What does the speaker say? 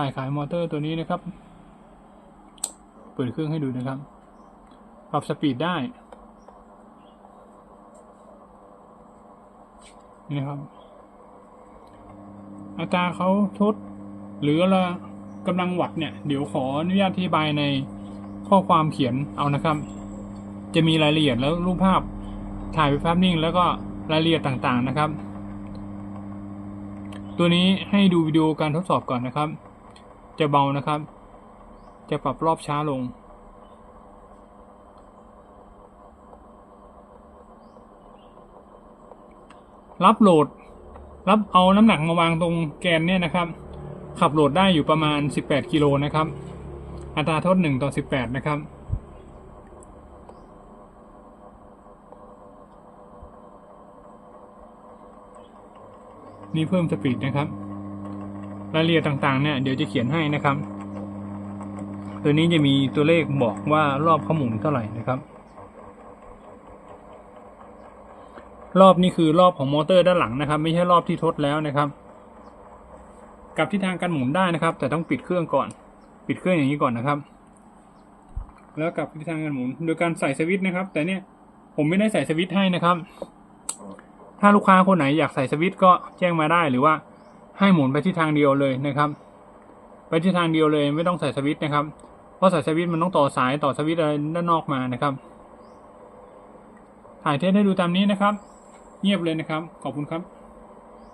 ถ่ายขายมอเตอร์ตัวนี้นะครับ เปิดเครื่องให้ดูนะครับ ปรับสปีดได้ นี่ครับ อัตราเขาทด หรือละกำลังวัตต์เนี่ย เดี๋ยวขออนุญาตอธิบายในข้อความเขียนเอานะครับ จะมีรายละเอียดแล้วรูปภาพถ่ายเป็นภาพนิ่ง แล้วก็รายละเอียดต่างๆนะครับ ตัวนี้ให้ดูวิดีโอการทดสอบก่อนนะครับ จะเบานะครับ จะปรับรอบช้าลง รับโหลด รับเอาน้ำหนักมาวางตรงแกนเนี่ยนะครับ ขับโหลดได้อยู่ประมาณ 18 กิโลนะครับ อัตราโทษ1ต่อ 18 นะครับนี่เพิ่มสปีดนะครับ รายละเอียดต่างๆเนี่ยเดี๋ยวจะเขียนให้นะครับ ตัวนี้จะมีตัวเลขบอกว่ารอบข้าหมุนเท่าไหร่นะครับ รอบนี้คือรอบของมอเตอร์ด้านหลังนะครับ ไม่ใช่รอบที่ทดแล้วนะครับกลับทิศทางการหมุนได้นะครับ แต่ต้องปิดเครื่องก่อน ปิดเครื่องอย่างนี้ก่อนนะครับ แล้วกลับทิศทางการหมุนโดยการใส่สวิตช์นะครับ แต่เนี่ยผมไม่ได้ใส่สวิตช์ให้นะครับ ถ้าลูกค้าคนไหนอยากใส่สวิตช์ก็แจ้งมาได้หรือว่า ให้หมุนไปที่ทางเดียวเลยนะครับ ไปที่ทางเดียวเลยไม่ต้องใส่สวิตช์นะครับ เพราะใส่สวิตช์มันต้องต่อสายต่อสวิตช์อะไรด้านนอกมานะครับ ถ่ายเทสให้ดูตามนี้นะครับ เงียบเลยนะครับ ขอบคุณครับ